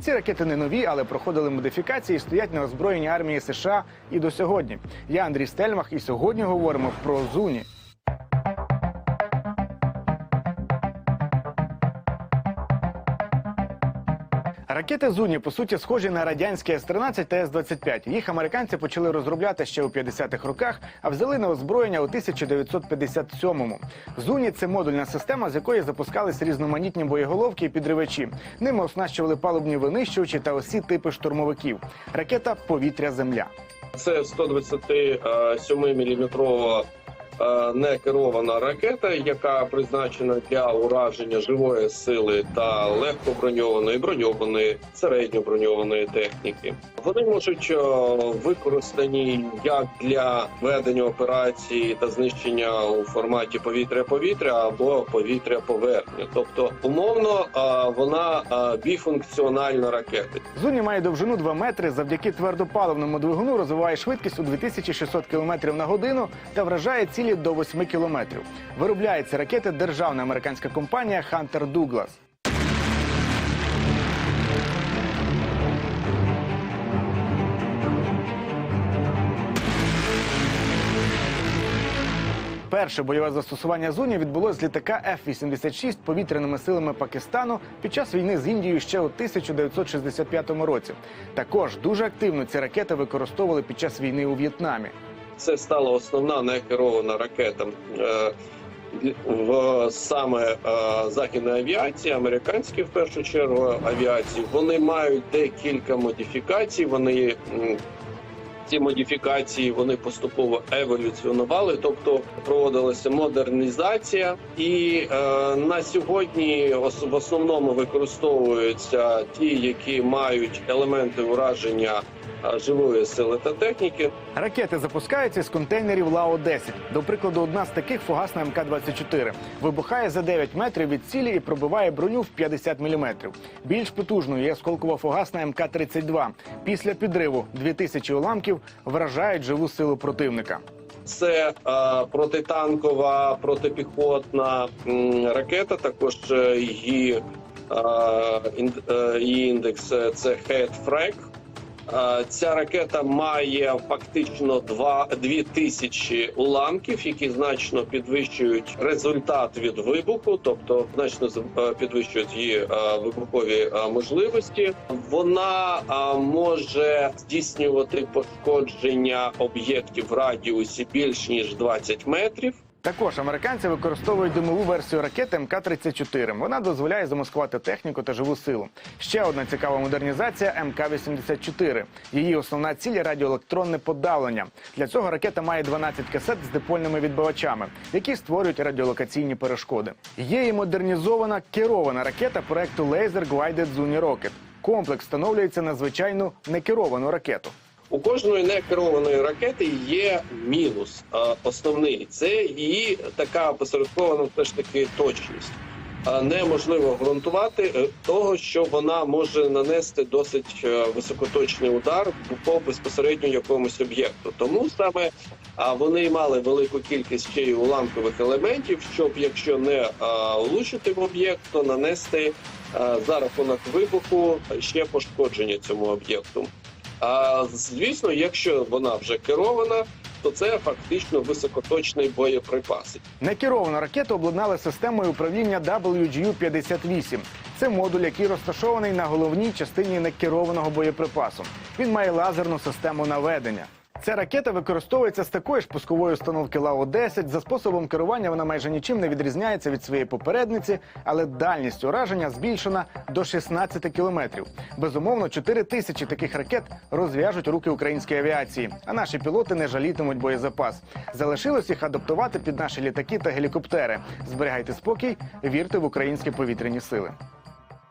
Ці ракети не нові, але проходили модифікації стоять на озброєнні армії США і до сьогодні. Я Андрій Стельмах, і сьогодні говоримо про Зуні. Ракети Зуні по суті схожі на радянські С-13 та С-25. Їх американці почали розробляти ще у 50-х роках, а взяли на озброєння у 1957-му. Зуні це модульна система, з якої запускались різноманітні боєголовки і підривачі. Ними оснащували палубні винищувачі та усі типи штурмовиків. Ракета повітря-земля. Це 127 мм некерована ракета, яка призначена для ураження живої сили та легкоброньованої, броньованої, броньованої середньоброньованої техніки. Вони можуть е, використані як для ведення операції та знищення у форматі повітря-повітря або повітря-поверхня. Тобто, умовно, е, вона е, біфункціональна ракета. Зуні має довжину 2 метри. Завдяки твердопаливному двигуну розвиває швидкість у 2600 км на годину та вражає цілі до 8 км. Виробляє ці ракети державна американська компанія Hunter Douglas. Перше бойове застосування зуні відбулось з літака F-86 повітряними силами Пакистану під час війни з Індією ще у 1965 році. Також дуже активно ці ракети використовували під час війни у В'єтнамі. Це стала основна некерована ракета е, в саме е, західної авіації, американській в першу чергу авіації. Вони мають декілька модифікацій. Вони ці модифікації вони поступово еволюціонували, тобто проводилася модернізація, і е, на сьогодні в основному використовуються ті, які мають елементи ураження живої сили та техніки. Ракети запускаються з контейнерів Лао-10. До прикладу, одна з таких фугасна МК-24. Вибухає за 9 метрів від цілі і пробиває броню в 50 мм. Більш потужною є осколкова фугасна МК-32. Після підриву 2000 уламків вражають живу силу противника. Це е, протитанкова, протипіхотна м, ракета. Також е, її, е, е, індекс це Headfrag. Е, Ця ракета має фактично два дві тисячі уламків, які значно підвищують результат від вибуху, тобто значно е, підвищують її е, вибухові можливості. Вона може здійснювати пошкодження об'єктів в радіусі більш ніж 20 метрів. Також американці використовують димову версію ракети МК-34. Вона дозволяє замаскувати техніку та живу силу. Ще одна цікава модернізація МК-84. Її основна ціль радіоелектронне подавлення. Для цього ракета має 12 касет з дипольними відбивачами, які створюють радіолокаційні перешкоди. Є і модернізована керована ракета проекту Laser Guided Zuni Rocket. Комплекс встановлюється на звичайну некеровану ракету. У кожної некерованої ракети є мінус основний. Це її така посередкована все таки точність. Неможливо ґрунтувати е, того, що вона може нанести досить е, високоточний удар по безпосередньо якомусь об'єкту. Тому саме вони мали велику кількість ще й уламкових елементів, щоб якщо не влучити в об'єкт, то нанести за рахунок вибуху ще пошкодження цьому об'єкту. А звісно, якщо вона вже керована, то це фактично високоточний боєприпас. Некеровану ракету обладнали системою управління WGU-58. Це модуль, який розташований на головній частині некерованого боєприпасу. Він має лазерну систему наведення. Ця ракета використовується з такої ж пускової установки Лао-10. За способом керування вона майже нічим не відрізняється від своєї попередниці, але дальність ураження збільшена до 16 кілометрів. Безумовно, 4 тисячі таких ракет розв'яжуть руки українській авіації, а наші пілоти не жалітимуть боєзапас. Залишилось їх адаптувати під наші літаки та гелікоптери. Зберігайте спокій, вірте в українські повітряні сили.